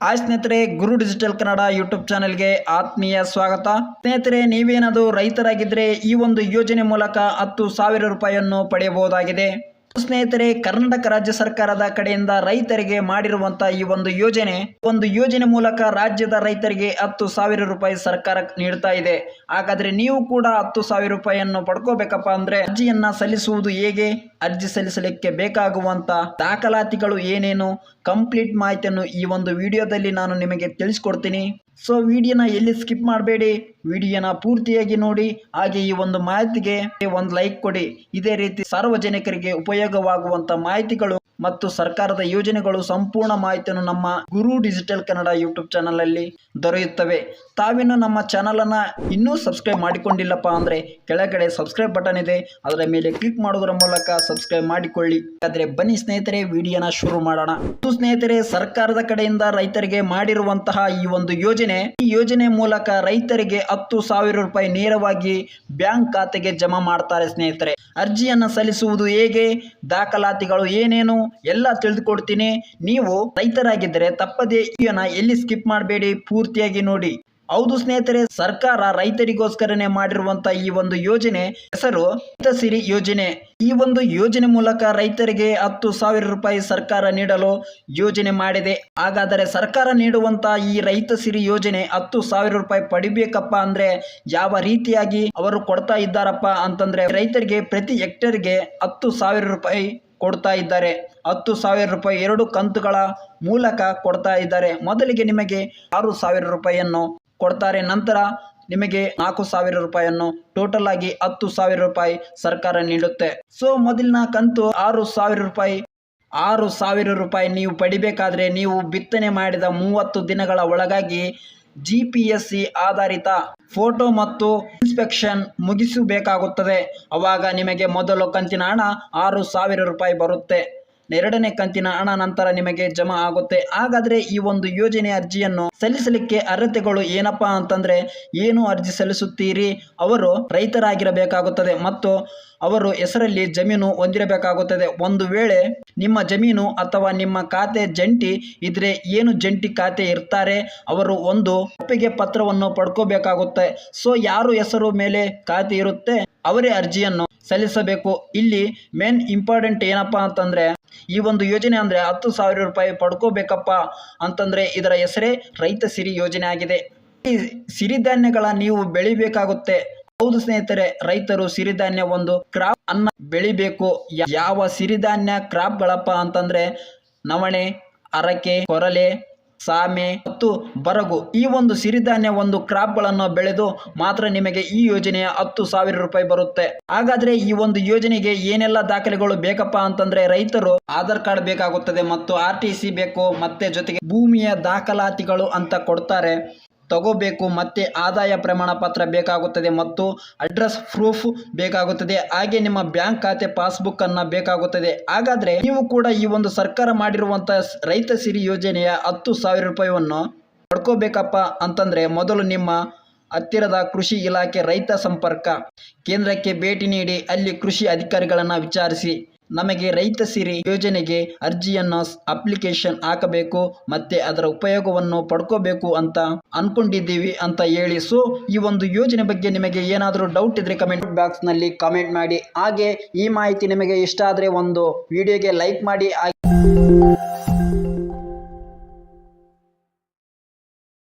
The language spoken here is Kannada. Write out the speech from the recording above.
ಹಾಯ್ ಸ್ನೇಹಿತರೆ, ಗುರು ಡಿಜಿಟಲ್ ಕನ್ನಡ ಯೂಟ್ಯೂಬ್ ಚಾನೆಲ್ಗೆ ಆತ್ಮೀಯ ಸ್ವಾಗತ. ಸ್ನೇಹಿತರೆ, ನೀವೇನಾದರೂ ರೈತರಾಗಿದ್ದರೆ ಈ ಒಂದು ಯೋಜನೆ ಮೂಲಕ ಹತ್ತು ಸಾವಿರ ರೂಪಾಯಿಯನ್ನು ಪಡೆಯಬಹುದಾಗಿದೆ. ಸ್ನೇಹಿತರೆ, ಕರ್ನಾಟಕ ರಾಜ್ಯ ಸರ್ಕಾರದ ಕಡೆಯಿಂದ ರೈತರಿಗೆ ಮಾಡಿರುವಂತಹ ಈ ಒಂದು ಯೋಜನೆ ಒಂದು ಯೋಜನೆ ಮೂಲಕ ರಾಜ್ಯದ ರೈತರಿಗೆ ಹತ್ತು ಸಾವಿರ ರೂಪಾಯಿ ಸರ್ಕಾರ ನೀಡ್ತಾ ಇದೆ. ಹಾಗಾದ್ರೆ ನೀವು ಕೂಡ ಹತ್ತು ಸಾವಿರ ರೂಪಾಯಿಯನ್ನು ಪಡ್ಕೋಬೇಕಪ್ಪ ಅಂದ್ರೆ ಅರ್ಜಿಯನ್ನ ಸಲ್ಲಿಸುವುದು ಹೇಗೆ? ಅರ್ಜಿ ಸಲ್ಲಿಸಲಿಕ್ಕೆ ಬೇಕಾಗುವಂತ ದಾಖಲಾತಿಗಳು ಏನೇನು? ಕಂಪ್ಲೀಟ್ ಮಾಹಿತಿಯನ್ನು ಈ ಒಂದು ವಿಡಿಯೋದಲ್ಲಿ ನಾನು ನಿಮಗೆ ತಿಳಿಸ್ಕೊಡ್ತೀನಿ. ಸೊ ವಿಡಿಯೋನ ಎಲ್ಲಿ ಸ್ಕಿಪ್ ಮಾಡಬೇಡಿ? ವಿಡಿಯೋನ ಪೂರ್ತಿಯಾಗಿ ನೋಡಿ. ಹಾಗೆ ಈ ಒಂದು ಮಾಹಿತಿಗೆ ಒಂದು ಲೈಕ್ ಕೊಡಿ. ಇದೇ ರೀತಿ ಸಾರ್ವಜನಿಕರಿಗೆ ಉಪಯೋಗವಾಗುವಂತ ಮಾಹಿತಿಗಳು ಮತ್ತು ಸರ್ಕಾರದ ಯೋಜನೆಗಳು ಸಂಪೂರ್ಣ ಮಾಹಿತಿಯನ್ನು ನಮ್ಮ Guru digital Kannada YouTube channel ಅಲ್ಲಿ ದೊರೆಯುತ್ತವೆ. ತಾವಿನ್ನು ನಮ್ಮ ಚಾನಲ್ ಅನ್ನ ಇನ್ನೂ ಸಬ್ಸ್ಕ್ರೈಬ್ ಮಾಡಿಕೊಂಡಿಲ್ಲಪ್ಪ ಅಂದ್ರೆ ಕೆಳಗಡೆ ಸಬ್ಸ್ಕ್ರೈಬ್ ಬಟನ್ ಇದೆ. ಅದರ ಮೇಲೆ ಕ್ಲಿಕ್ ಮಾಡೋದರ ಮೂಲಕ ಸಬ್ಸ್ಕ್ರೈಬ್ ಮಾಡಿಕೊಳ್ಳಿ. ಹಾಗಾದ್ರೆ ಬನ್ನಿ ಸ್ನೇಹಿತರೆ ವಿಡಿಯೋನ ಶುರು ಮಾಡೋಣ. ಸ್ನೇಹಿತರೆ, ಸರ್ಕಾರದ ಕಡೆಯಿಂದ ರೈತರಿಗೆ ಮಾಡಿರುವಂತಹ ಈ ಒಂದು ಯೋಜನೆ ಈ ಯೋಜನೆ ಮೂಲಕ ರೈತರಿಗೆ ಹತ್ತು ಸಾವಿರ ರೂಪಾಯಿ ನೇರವಾಗಿ ಬ್ಯಾಂಕ್ ಖಾತೆಗೆ ಜಮಾ ಮಾಡ್ತಾರೆ ಸ್ನೇಹಿತರೆ. ಅರ್ಜಿಯನ್ನ ಸಲ್ಲಿಸುವುದು ಹೇಗೆ, ದಾಖಲಾತಿಗಳು ಏನೇನು, ಎಲ್ಲ ತಿಳಿದುಕೊಡ್ತೀನಿ. ನೀವು ರೈತರಾಗಿದ್ದರೆ ತಪ್ಪದೇ ಇದನ್ನು ಎಲ್ಲಿ ಸ್ಕಿಪ್ ಮಾಡಬೇಡಿ, ಪೂರ್ತಿಯಾಗಿ ನೋಡಿ. ಹೌದು ಸ್ನೇಹಿತರೆ, ಸರ್ಕಾರ ರೈತರಿಗೋಸ್ಕರನೇ ಮಾಡಿರುವಂತ ಈ ಒಂದು ಯೋಜನೆ ಹೆಸರು ರೈತ ಸಿರಿ ಯೋಜನೆ. ಈ ಒಂದು ಯೋಜನೆ ಮೂಲಕ ರೈತರಿಗೆ ಹತ್ತು ಸಾವಿರ ರೂಪಾಯಿ ಸರ್ಕಾರ ನೀಡಲು ಯೋಜನೆ ಮಾಡಿದೆ. ಹಾಗಾದರೆ ಸರ್ಕಾರ ನೀಡುವಂತ ಈ ರೈತ ಸಿರಿ ಯೋಜನೆ ಹತ್ತು ಸಾವಿರ ರೂಪಾಯಿ ಪಡಿಬೇಕಪ್ಪ ಅಂದ್ರೆ ಯಾವ ರೀತಿಯಾಗಿ ಅವರು ಕೊಡ್ತಾ ಇದ್ದಾರಪ್ಪ ಅಂತಂದ್ರೆ ರೈತರಿಗೆ ಪ್ರತಿ ಹೆಕ್ಟೇರ್ಗೆ ಹತ್ತು ಸಾವಿರ ರೂಪಾಯಿ ಕೊಡ್ತಾ ಇದ್ದಾರೆ. ಹತ್ತು ಸಾವಿರ ರೂಪಾಯಿ ಎರಡು ಕಂತುಗಳ ಮೂಲಕ ಕೊಡ್ತಾ ಇದ್ದಾರೆ. ಮೊದಲಿಗೆ ನಿಮಗೆ ಆರು ಸಾವಿರ ರೂಪಾಯಿಯನ್ನು ಕೊಡ್ತಾರೆ. ನಂತರ ನಿಮಗೆ ನಾಲ್ಕು ಸಾವಿರ ರೂಪಾಯಿಯನ್ನು ಟೋಟಲ್ ಆಗಿ ಹತ್ತು ಸಾವಿರ ರೂಪಾಯಿ ಸರ್ಕಾರ ನೀಡುತ್ತೆ. ಸೊ ಮೊದಲಿನ ಕಂತು ಆರು ಸಾವಿರ ರೂಪಾಯಿ, ಆರು ಸಾವಿರ ರೂಪಾಯಿ ನೀವು ಪಡಿಬೇಕಾದ್ರೆ ನೀವು ಬಿತ್ತನೆ ಮಾಡಿದ ಮೂವತ್ತು ದಿನಗಳ ಒಳಗಾಗಿ ಜಿ ಪಿ ಎಸ್ ಸಿ ಆಧಾರಿತ ಫೋಟೋ ಮತ್ತು ಇನ್ಸ್ಪೆಕ್ಷನ್ ಮುಗಿಸಬೇಕಾಗುತ್ತದೆ. ಅವಾಗ ನಿಮಗೆ ಮೊದಲು ಕಂತಿನ ಹಣ ಆರು ಸಾವಿರ ರೂಪಾಯಿ ಬರುತ್ತೆ. ಎರಡನೇ ಕಂತಿನ ಹಣ ನಂತರ ನಿಮಗೆ ಜಮಾ ಆಗುತ್ತೆ. ಹಾಗಾದ್ರೆ ಈ ಒಂದು ಯೋಜನೆ ಅರ್ಜಿಯನ್ನು ಸಲ್ಲಿಸಲಿಕ್ಕೆ ಅರ್ಹತೆಗಳು ಏನಪ್ಪಾ ಅಂತಂದ್ರೆ, ಏನು ಅರ್ಜಿ ಸಲ್ಲಿಸುತ್ತೀರಿ? ಅವರು ರೈತರಾಗಿರಬೇಕಾಗುತ್ತದೆ ಮತ್ತು ಅವರು ಹೆಸರಲ್ಲಿ ಜಮೀನು ಹೊಂದಿರಬೇಕಾಗುತ್ತದೆ. ಒಂದು ವೇಳೆ ನಿಮ್ಮ ಜಮೀನು ಅಥವಾ ನಿಮ್ಮ ಖಾತೆ ಜಂಟಿ ಇದ್ರೆ ಏನು ಜಂಟಿ ಖಾತೆ ಇರ್ತಾರೆ? ಅವರು ಒಂದು ಒಪ್ಪಿಗೆ ಪತ್ರವನ್ನು ಪಡ್ಕೋಬೇಕಾಗುತ್ತೆ. ಸೊ, ಯಾರು ಹೆಸರು ಮೇಲೆ ಖಾತೆ ಇರುತ್ತೆ, ಅವರೇ ಅರ್ಜಿಯನ್ನು ಸಲ್ಲಿಸಬೇಕು. ಇಲ್ಲಿ ಮೇನ್ ಇಂಪಾರ್ಟೆಂಟ್ ಏನಪ್ಪಾ ಅಂತಂದ್ರೆ ಈ ಒಂದು ಯೋಜನೆ ಅಂದ್ರೆ ಹತ್ತು ಸಾವಿರ ರೂಪಾಯಿ ಪಡ್ಕೋಬೇಕಪ್ಪ ಅಂತಂದ್ರೆ ಇದರ ಹೆಸರೇ ರೈತ ಸಿರಿ ಯೋಜನೆ ಆಗಿದೆ. ಈ ಸಿರಿಧಾನ್ಯಗಳ ನೀವು ಬೆಳಿಬೇಕಾಗುತ್ತೆ. ಹೌದು ಸ್ನೇಹಿತರೆ, ರೈತರು ಸಿರಿಧಾನ್ಯ ಒಂದು ಕ್ರಾಪ್ ಅನ್ನ ಬೆಳಿಬೇಕು. ಯಾವ ಸಿರಿಧಾನ್ಯ ಕ್ರಾಪ್ಗಳಪ್ಪ ಅಂತಂದ್ರೆ ನವಣೆ, ಅರಕೆ, ಕೊರಲೆ ಸಾಮೆ ಮತ್ತು ಬರಗು. ಈ ಒಂದು ಸಿರಿಧಾನ್ಯ ಒಂದು ಕ್ರಾಪ್ಗಳನ್ನು ಬೆಳೆದು ಮಾತ್ರ ನಿಮಗೆ ಈ ಯೋಜನೆಯ ಹತ್ತು ಸಾವಿರ ರೂಪಾಯಿ ಬರುತ್ತೆ. ಹಾಗಾದ್ರೆ ಈ ಒಂದು ಯೋಜನೆಗೆ ಏನೆಲ್ಲ ದಾಖಲೆಗಳು ಬೇಕಪ್ಪ ಅಂತಂದ್ರೆ ರೈತರು ಆಧಾರ್ ಕಾರ್ಡ್ ಬೇಕಾಗುತ್ತದೆ ಮತ್ತು ಆರ್ ಟಿ ಬೇಕು, ಮತ್ತೆ ಜೊತೆಗೆ ಭೂಮಿಯ ದಾಖಲಾತಿಗಳು ಅಂತ ಕೊಡ್ತಾರೆ. ತಗೋಬೇಕು, ಮತ್ತೆ ಆದಾಯ ಪ್ರಮಾಣ ಪತ್ರ ಬೇಕಾಗುತ್ತದೆ ಮತ್ತು ಅಡ್ರೆಸ್ ಪ್ರೂಫ್ ಬೇಕಾಗುತ್ತದೆ. ಹಾಗೆ ನಿಮ್ಮ ಬ್ಯಾಂಕ್ ಖಾತೆ, ಪಾಸ್ಬುಕ್ ಅನ್ನ ಬೇಕಾಗುತ್ತದೆ. ಹಾಗಾದ್ರೆ ನೀವು ಕೂಡ ಈ ಒಂದು ಸರ್ಕಾರ ಮಾಡಿರುವಂತಹ ರೈತ ಸಿರಿ ಯೋಜನೆಯ ಹತ್ತು ಸಾವಿರ ರೂಪಾಯಿಯನ್ನು ಪಡ್ಕೋಬೇಕಪ್ಪ ಅಂತಂದ್ರೆ ಮೊದಲು ನಿಮ್ಮ ಹತ್ತಿರದ ಕೃಷಿ ಇಲಾಖೆ ರೈತ ಸಂಪರ್ಕ ಕೇಂದ್ರಕ್ಕೆ ಭೇಟಿ ನೀಡಿ ಅಲ್ಲಿ ಕೃಷಿ ಅಧಿಕಾರಿಗಳನ್ನ ವಿಚಾರಿಸಿ. ನಮಗೆ ರೈತ ಸಿರಿ ಯೋಜನೆಗೆ ಅರ್ಜಿಯನ್ನು ಅಪ್ಲಿಕೇಶನ್ ಹಾಕಬೇಕು ಮತ್ತೆ ಅದರ ಉಪಯೋಗವನ್ನು ಪಡ್ಕೋಬೇಕು ಅಂತ ಅನ್ಕೊಂಡಿದ್ದೀವಿ ಅಂತ ಹೇಳಿ. ಸೊ, ಈ ಒಂದು ಯೋಜನೆ ಬಗ್ಗೆ ನಿಮಗೆ ಏನಾದರೂ ಡೌಟ್ ಇದ್ರೆ ಕಮೆಂಟ್ ಬಾಕ್ಸ್ನಲ್ಲಿ ಕಮೆಂಟ್ ಮಾಡಿ. ಹಾಗೆ ಈ ಮಾಹಿತಿ ನಿಮಗೆ ಇಷ್ಟ ಆದರೆ ಒಂದು ವಿಡಿಯೋಗೆ ಲೈಕ್ ಮಾಡಿ.